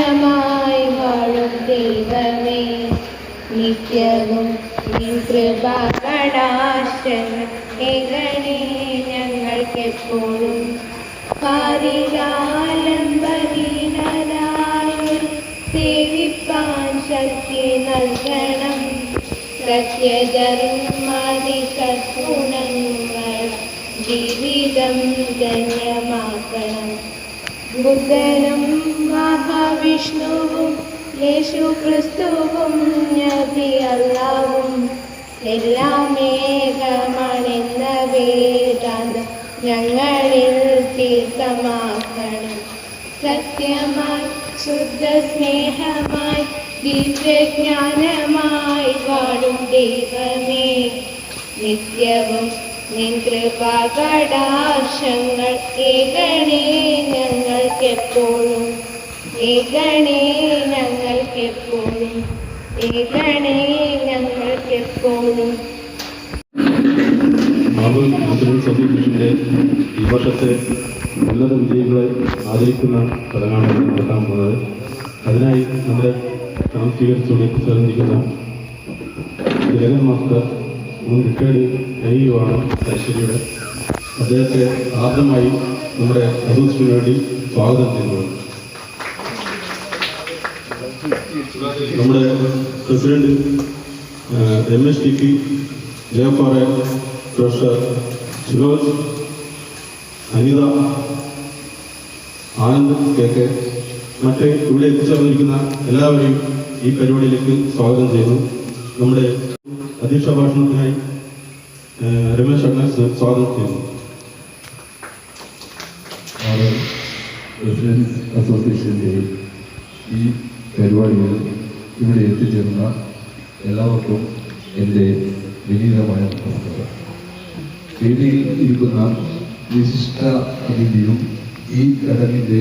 ദിവ്യജ്ഞാനമായി വാഴും ദൈവമേ. നിത്യവും നിൻ കൃപകടാശങ്ങൾ ഏകണേ ഞങ്ങൾക്കെപ്പോഴും കാരികാലംബരീനരായി സേവിപ്പാൻ ശക്തി നൽകണം. സത്യധർമാതി സദ്ഗുണങ്ങൾ ജീവിതം ധന്യമാക്കണം. ബുദ്ധനും മഹാവിഷ്ണുവും യേശു ക്രിസ്തുവും നബി അല്ലാവും. എല്ലാം ഏകമാണെന്ന വേദാന്തം ഞങ്ങളിൽ തീർത്ഥമാക്കണം. സത്യമായി ശുദ്ധ സ്നേഹമായി ദിവ്യജ്ഞാനമായി വാഴും ദൈവമേ. നിത്യവും നിൻ കൃപകടാശങ്ങൾ ഏകണേ ഞങ്ങൾക്കെപ്പോഴും ഏകണേ ഞങ്ങൾക്കെപ്പോഴും. ഏകണേ ഞങ്ങൾക്കെപ്പോഴും അസോസിയേഷന്റെ ഈ വർഷത്തെ ഉന്നത വിജയങ്ങളെ ആദരിക്കുന്ന ചടങ്ങാണ് നടത്താൻ പോകുന്നത്. അതിനായി നമ്മുടെ സ്വീകരിച്ചുകൊണ്ട് ചേർന്നിരിക്കുന്ന ജഗൻ മാസ്റ്റർ മുൻ റിട്ടയർഡ് എ യു ആണ് അദ്ദേഹത്തെ ആദ്യമായി നമ്മുടെ അസോസിയേഷന് വേണ്ടി സ്വാഗതം ചെയ്യുന്നത് നമ്മുടെ president M S T P Jayappara professor Shiroj Anitha Anand K K മറ്റ് ഇവിടെ എത്തിച്ചേർന്നിരിക്കുന്ന എല്ലാവരെയും ഈ പരിപാടിയിലേക്ക് സ്വാഗതം ചെയ്യുന്നു. നമ്മുടെ അധ്യക്ഷ ഭാഷണത്തിനായി രമേശ് അണ്ണ സ്വാഗതം ചെയ്യുന്നു റെസിഡൻസ് അസോസിയേഷന്റെ ഈ പരിപാടിയിൽ ഇവിടെ എത്തിച്ചേർന്ന എല്ലാവർക്കും എന്റെ വിനീതമായ നമസ്കാരം. വേദിയിൽ ഇരിക്കുന്ന വിശിഷ്ട അതിഥിയും ഈ ചടങ്ങിന്റെ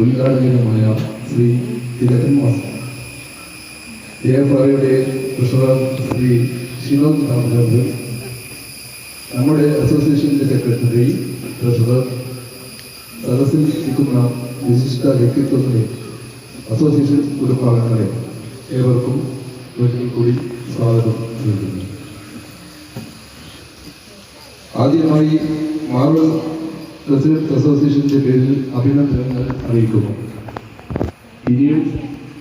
ഉദ്ഘാടകനുമായ ശ്രീ തിലകൻ മാസ്റ്റർ ജയപാറയുടെ ട്രഷറർ ശ്രീ ശിവം പറഞ്ഞത് നമ്മുടെ അസോസിയേഷന്റെ സെക്രട്ടറി ട്രഷറർ സദസ്സിൽ ഇരിക്കുന്ന വിശിഷ്ട വ്യക്തിത്വങ്ങളെ അസോസിയേഷൻ കുടുംബാംഗങ്ങളെ ഏവർക്കും ഒരിക്കൽ കൂടി സ്വാഗതം നൽകുന്നു ആദ്യമായി മാർവൽ പ്രസിഡന്റ് അസോസിയേഷന്റെ പേരിൽ അഭിനന്ദനങ്ങൾ അറിയിക്കുന്നു. ഇനിയും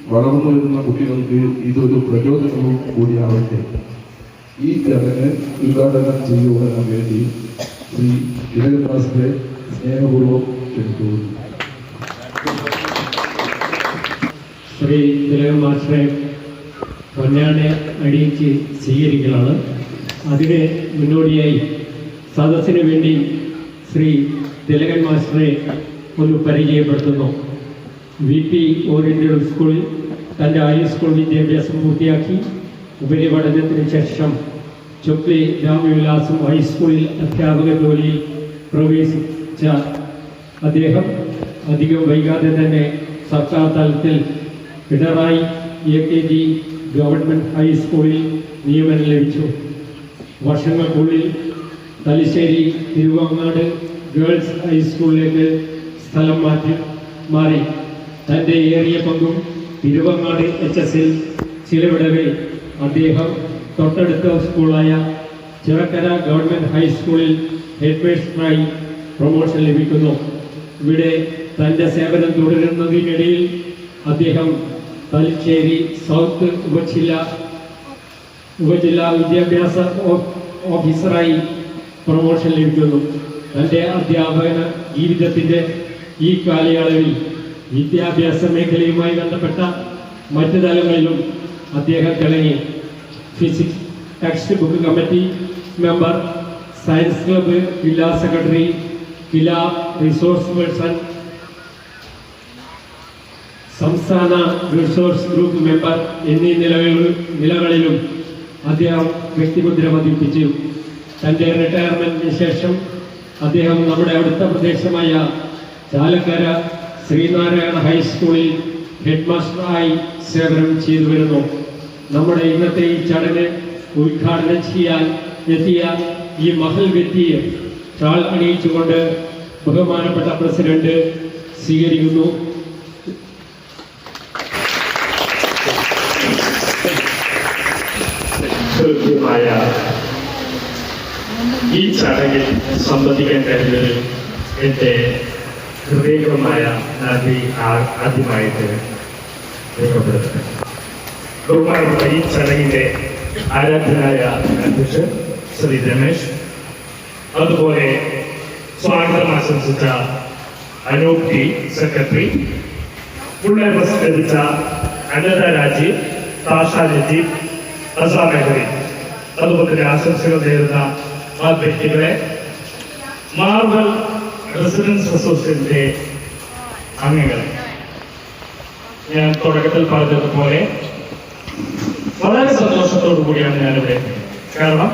വളർന്നു വരുന്ന കുട്ടികൾക്ക് ഇതൊരു പ്രചോദനവും കൂടിയാവട്ടെ. ഈ ചടങ്ങ് ഉദ്ഘാടനം ചെയ്യുവാൻ വേണ്ടി ശ്രീ തിലകദാസിനെ സ്നേഹപൂർവം ക്ഷണിക്കുന്നു ശ്രീ തിലകൻ മാസ്റ്ററെ പൊന്നാട അണിയിച്ച് സ്വീകരിക്കലാണ്. അതിന് മുന്നോടിയായി സദസ്സിന് വേണ്ടി ശ്രീ തിലകൻ മാസ്റ്ററെ ഒന്ന് പരിചയപ്പെടുത്തുന്നു. വി പി ഓറിയന്റഡ് സ്കൂളിൽ തന്റെ ഹൈസ്കൂൾ വിദ്യാഭ്യാസം പൂർത്തിയാക്കി. ഉപരിപഠനത്തിന് ശേഷം ചൊക്ലി രാമവിലാസം ഹൈസ്കൂളിൽ അധ്യാപക ജോലിയിൽ പ്രവേശിച്ച അദ്ദേഹം അധികം വൈകാതെ തന്നെ സർക്കാർ തലത്തിൽ Pinarayi A K G government ഹൈസ്കൂളിൽ നിയമനം ലഭിച്ചു. വർഷങ്ങൾക്കുള്ളിൽ തലശ്ശേരി തിരുവങ്ങാട് ഗേൾസ് ഹൈസ്കൂളിലേക്ക് സ്ഥലം മാറ്റി മാറി. തന്റെ ഏറിയ പങ്കും തിരുവങ്ങാട് എച്ച് എസിൽ ചിലവിടവേ അദ്ദേഹം തൊട്ടടുത്ത സ്കൂളായ ചിറക്കര ഗവൺമെന്റ് ഹൈസ്കൂളിൽ ഹെഡ്മാസ്റ്ററായി പ്രൊമോഷൻ ലഭിക്കുന്നു. ഇവിടെ തന്റെ സേവനം തുടരുന്നതിനിടയിൽ അദ്ദേഹം തലശ്ശേരി സൗത്ത് ഉപജില്ല ഉപജില്ലാ വിദ്യാഭ്യാസ ഓഫീസറായി പ്രൊമോഷൻ ലഭിക്കുന്നു. തന്റെ അധ്യാപന ജീവിതത്തിന്റെ ഈ കാലയളവിൽ വിദ്യാഭ്യാസ മേഖലയുമായി ബന്ധപ്പെട്ട മറ്റു തലങ്ങളിലും അദ്ദേഹം തിളങ്ങി. Physics text book committee member science club ജില്ലാ സെക്രട്ടറി ജില്ലാ റിസോഴ്സ് പേഴ്സൺ സംസ്ഥാന റിസോഴ്സ് ഗ്രൂപ്പ് മെമ്പർ എന്നീ നിലകളിൽ നിലകളിലും അദ്ദേഹം വ്യക്തിമുദ്ര പതിപ്പിച്ചു. തന്റെ റിട്ടയർമെന്റിന് ശേഷം അദ്ദേഹം നമ്മുടെ അടുത്ത പ്രദേശമായ ചാലക്കര ശ്രീനാരായണ ഹൈസ്കൂളിൽ ഹെഡ് മാസ്റ്ററായി സേവനം ചെയ്തു വരുന്നു നമ്മുടെ ഇന്നത്തെ ഈ ചടങ്ങ് ഉദ്ഘാടനം ചെയ്യാൻ എത്തിയ ഈ മഹൽ വ്യക്തിയെ ഷാൾ അണിയിച്ചുകൊണ്ട് ബഹുമാനപ്പെട്ട പ്രസിഡന്റ് സ്വീകരിക്കുന്നു. ഈ ചടങ്ങിൽ സംബന്ധിക്കാൻ കഴിഞ്ഞത് എന്റെ ഹൃദയകരമായ നന്ദി ആദ്യമായിട്ട് രേഖപ്പെടുത്തുന്നു. ബഹുമാനപ്പെട്ട ഈ ചടങ്ങിന്റെ ആരാധനായ അധ്യക്ഷൻ ശ്രീ രമേശ് അതുപോലെ സ്വാഗതം ആശംസിച്ച അനൂപ് ടി സെക്രട്ടറി ഉള്ള പ്രസംഗിച്ച അനത രാജീവ് താഷ രജീവ് അസാം മെഹറി അതുപോലെ തന്നെ ആശംസകൾ നേരുന്ന ആ വ്യക്തികളെ മാർബൽ റെസിഡൻസ് അസോസിയേഷന്റെ അംഗങ്ങളെ. ഞാൻ തുടക്കത്തിൽ പറഞ്ഞതുപോലെ വളരെ സന്തോഷത്തോടു കൂടിയാണ് ഞാനിവിടെ കാരണം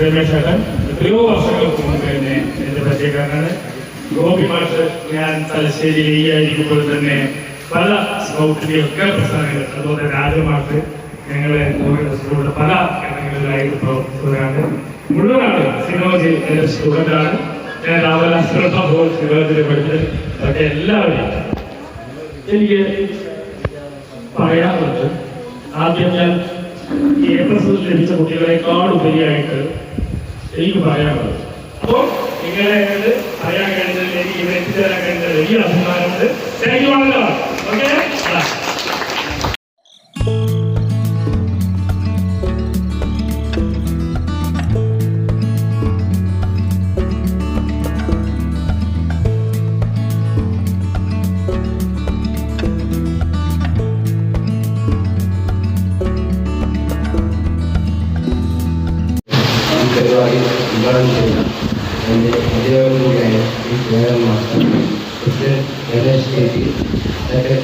രമേശ് ഏട്ടൻ എത്രയോ വർഷങ്ങൾക്ക് മുമ്പ് തന്നെ എന്റെ പരിചയക്കാരനാണ്. ഗോപി മാഷ് ഞാൻ തലശ്ശേരിയിൽ ഈ ആയിരിക്കുമ്പോൾ തന്നെ പല സ്കൗട്ടിലെയൊക്കെ പ്രസ്ഥാനങ്ങൾ അതുപോലെ രാജമാഷ് ഞങ്ങളെ സ്കൂളിലെ പല ഘട്ടങ്ങളിലായിട്ട് പ്രവർത്തിച്ചവരാണ്. മുഴുവനാണ് സിനോജി എന്റെ സ്റ്റുഡന്റാണ്. ഞാൻ രാമലാസ്ത്രപ്പോൾ സിനോജിനെ പഠിച്ചത് അതൊക്കെ എല്ലാവരും എനിക്ക് പറയാനുള്ളത് ആദ്യം ഞാൻ എ പ്ലസ് ലഭിച്ച കുട്ടികളെക്കാൾ ഉപരിയായിട്ട് എനിക്ക് പറയാനുള്ളത്. അപ്പോൾ നിങ്ങളെ പറയാൻ കഴിഞ്ഞതിൽ എനിക്ക് ഇവിടെ എത്തിച്ചേരാൻ കഴിഞ്ഞതിൽ വലിയ അഭിമാനമുണ്ട്. താങ്ക് യു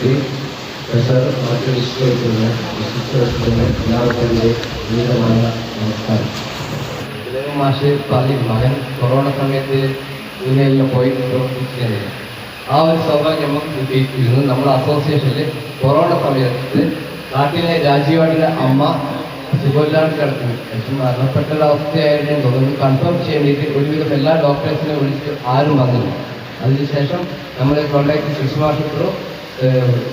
സെക്രട്ടറി ട്രഷറർ മറ്റു വിശ്വസിക്കുന്ന നമസ്കാരം. മാഷ് പറഞ്ഞ മകൻ കൊറോണ സമയത്ത് ഇങ്ങനെയെല്ലാം പോയി പ്രവർത്തിച്ചിരുന്നില്ല ആ ഒരു സൗഭാഗ്യം നമുക്ക് കിട്ടിയിരുന്നു നമ്മുടെ അസോസിയേഷനിൽ കൊറോണ സമയത്ത് നാട്ടിലെ രാജീവാടിന്റെ അമ്മ സുഖമില്ലാണ്ട് കിടക്കുന്നു. മരണപ്പെട്ട അവസ്ഥയായിരുന്നു തോന്നുന്നു കൺഫേം ചെയ്യാൻ വേണ്ടി ഒരുവിധം എല്ലാ ഡോക്ടേഴ്സിനെ വിളിച്ച് ആരും വന്നില്ല. അതിനുശേഷം നമ്മൾ കോൺടാക്ട് ശിശു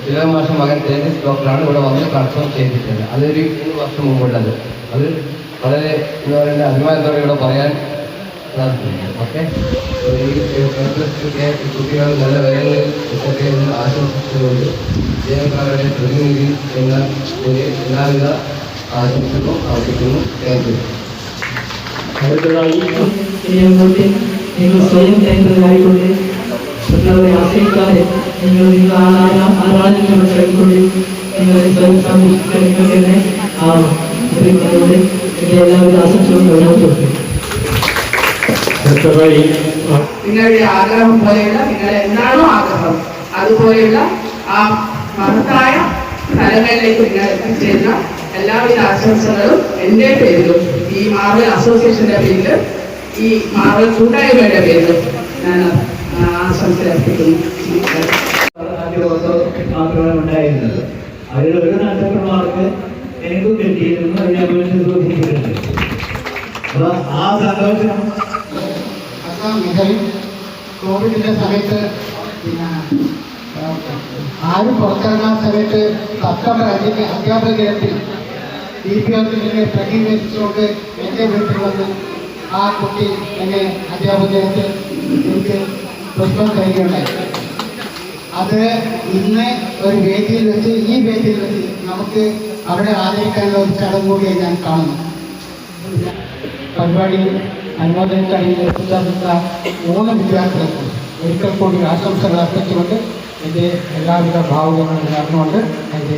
ചില മാസം മകൻ തേജസ് ഡോക്ടറാണ് ഇവിടെ വന്ന് കൺഫേം ചെയ്തിട്ടുള്ളത്. അതൊരു മൂന്ന് വർഷം മുമ്പുള്ളത്. അത് വളരെ എന്താ പറയുക അഭിമാനത്തോടെ ഇവിടെ പറയാൻ സാധിക്കുന്നു. ഓക്കെ? ഈ കുട്ടികൾ നല്ല വേഗങ്ങളിൽ എത്തട്ടെ എന്ന് ആശംസിച്ചുകൊണ്ട് ജയക്കാരുടെ പ്രതിനിധി എന്ന ഒരു എല്ലാവിധ ആശംസകളും അർപ്പിക്കുന്നു. താങ്ക് യു അടുത്തതായി സ്വയം കേന്ദ്രമായിക്കൊണ്ട് മറ്റുള്ളവരെ ആശ്രയിക്കാതെ നിങ്ങൾ നിങ്ങൾ ആരാ- ആരാധന മനസ്സിലാക്കിക്കൊണ്ട് നിങ്ങളെ സ്വയം സംരക്ഷിക്കാൻ നിങ്ങൾ തന്നെ അതുകൊണ്ട് എന്റെ എല്ലാവിധ ആശംസകളും മുന്നോട്ട് വെക്കും നിങ്ങളുടെ ആഗ്രഹം പോലെയുള്ള നിങ്ങളുടെ എന്താണോ ആഗ്രഹം അതുപോലെയുള്ള ആ മഹത്തായ ഫലങ്ങളിലേക്ക് നിങ്ങൾ എത്തിച്ചേരുന്ന എല്ലാവിധ ആശംസകളും എന്റെ പേരിലും ഈ മാർവൽ അസോസിയേഷന്റെ പേരിലും ഈ മാർവൽ കൂട്ടായ്മയുടെ പേരിലും ഞാൻ ആ, ആശംസ അർപ്പിക്കുന്നു നാല് ദിവസം മാത്രമാണ് ഉണ്ടായിരുന്നത് അതിൽ ഒരു നക്ഷത്രമാർക്ക് എനിക്കും കിട്ടിയിരുന്നു ഞാൻ സൂചിപ്പിച്ചിട്ടുണ്ട് അപ്പൊ ആ സന്തോഷം കോവിഡിന്റെ സമയത്ത് ആരും പുറത്തിറങ്ങാൻ സമയത്ത് സെപ്റ്റംബർ അഞ്ചിന് അധ്യാപക ദിനത്തിൽ ഡി പി ഒന്നിനെ പ്രതിനിധീകരിച്ചുകൊണ്ട് എന്റെ വീട്ടിൽ വന്ന് ആ കുട്ടി എന്നെ അധ്യാപക ദിനത്തിൽ എനിക്ക് പുഷ്പം തരികയുണ്ടായി അത് ഇന്ന് ഒരു വേദിയിൽ വെച്ച് ഈ വേദിയിൽ വെച്ച് നമുക്ക് അവിടെ ആദരിക്കാനുള്ള ഒരു ചടങ്ങ് കൂടിയായി ഞാൻ കാണുന്നു. പരിപാടിയിൽ അനുമോദനം കഴിയിൽ എത്തിച്ചേർന്ന മൂന്ന് വിദ്യാർത്ഥികൾക്കും ഒരിക്കൽ കൂടി ആശംസകൾ അർപ്പിച്ചുകൊണ്ട് എന്റെ എല്ലാവിധ ഭാവുകങ്ങളും നേർന്നുകൊണ്ട് എന്റെ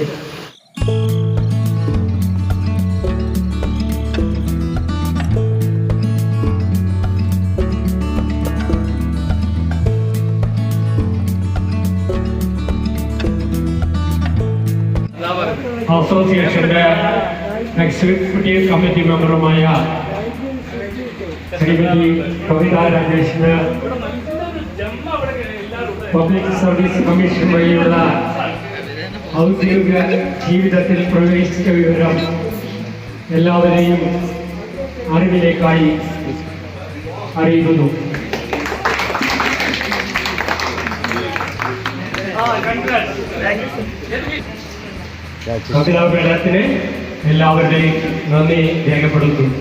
അസോസിയേഷന്റെ എക്സിക്യൂട്ടീവ് കമ്മിറ്റി മെമ്പറുമായ ശ്രീമതി കവിത രാജേഷിന് പബ്ലിക് സർവീസ് കമ്മീഷൻ വഴിയുള്ള ഔദ്യോഗിക ജീവിതത്തിൽ പ്രവേശിച്ച വിവരം എല്ലാവരെയും അറിവിലേക്കായി അറിയിക്കുന്നു. മേളത്തിന് എല്ലാവരുടെയും നന്ദി രേഖപ്പെടുത്തുന്നു.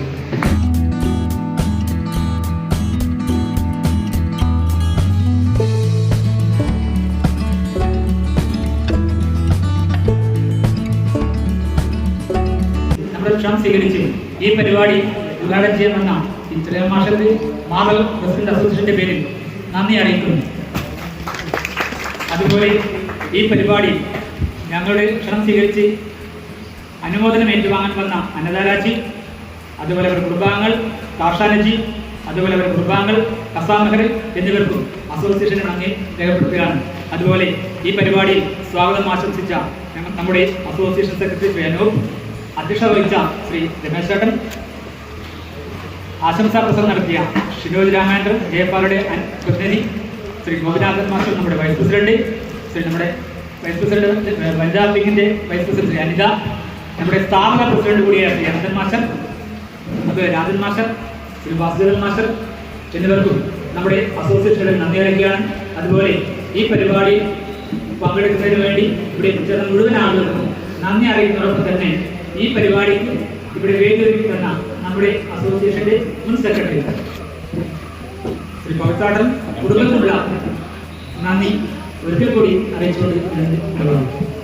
ഈ പരിപാടി ഉദ്ഘാടനം ചെയ്യാൻ വന്ന ഇത്രയ മാഷത്ത് മാറൽ പ്രസിഡന്റ് അസോസിയേഷന്റെ പേരിൽ നന്ദി അറിയിക്കുന്നു. അതുപോലെ ഈ പരിപാടി ഞങ്ങളുടെ ക്ഷണം സ്വീകരിച്ച് അനുമോദനം ഏറ്റുവാങ്ങാൻ വന്ന അന്നദാരാജി അതുപോലെ അവരുടെ കുടുംബാംഗങ്ങൾ കാർഷാനജി അതുപോലെ അവരുടെ കുടുംബാംഗങ്ങൾ കസാമഹർ എന്നിവർക്കും അസോസിയേഷന് നന്ദി രേഖപ്പെടുത്തുകയാണ്. അതുപോലെ ഈ പരിപാടിയിൽ സ്വാഗതം ആശംസിച്ച നമ്മുടെ അസോസിയേഷൻ സെക്രട്ടറി അധ്യക്ഷ അധ്യക്ഷത വഹിച്ച ശ്രീ രമേശ് ചേട്ടൻ ആശംസാ പ്രസംഗം നടത്തിയ ഷിനോജ് രാമേന്ദ്രൻ ജയപാലയുടെ പ്രതിനിധി ശ്രീ ഗോപിനാഥൻ മാസ്റ്റർ നമ്മുടെ വൈസ് പ്രസിഡന്റ് ശ്രീ നമ്മുടെ വൈസ് പ്രസിഡന്റ് പഞ്ചാബ് വിങ്ങിന്റെ വൈസ് പ്രസിഡന്റ് അനിത നമ്മുടെ സ്ഥാപക പ്രസിഡന്റ് കൂടിയായ അനന്തൻ മാസ്റ്റർ അത് രാജൻ മാഷർ ശ്രീ വാസുദേവൻ മാഷർ എന്നിവർക്കും നമ്മുടെ അസോസിയേഷനുകൾ നന്ദി അറിയിക്കുകയാണ്. അതുപോലെ ഈ പരിപാടി പങ്കെടുക്കുന്നതിന് വേണ്ടി ഇവിടെ ചേർന്ന മുഴുവൻ ആളുകൾക്കും നന്ദി അറിയിക്കുന്നതോടൊപ്പം തന്നെ ഈ പരിപാടിക്ക് ഇവിടെ തന്ന നമ്മുടെ അസോസിയേഷന്റെ മുൻ സെക്രട്ടറി ശ്രീ പവിത്താടൻ കുടുംബത്തിനുള്ള നന്ദി. ഒരിക്കൽ കൂടി അറിയിച്ചുകൊണ്ട് ഞാൻ നിർത്തുന്നു.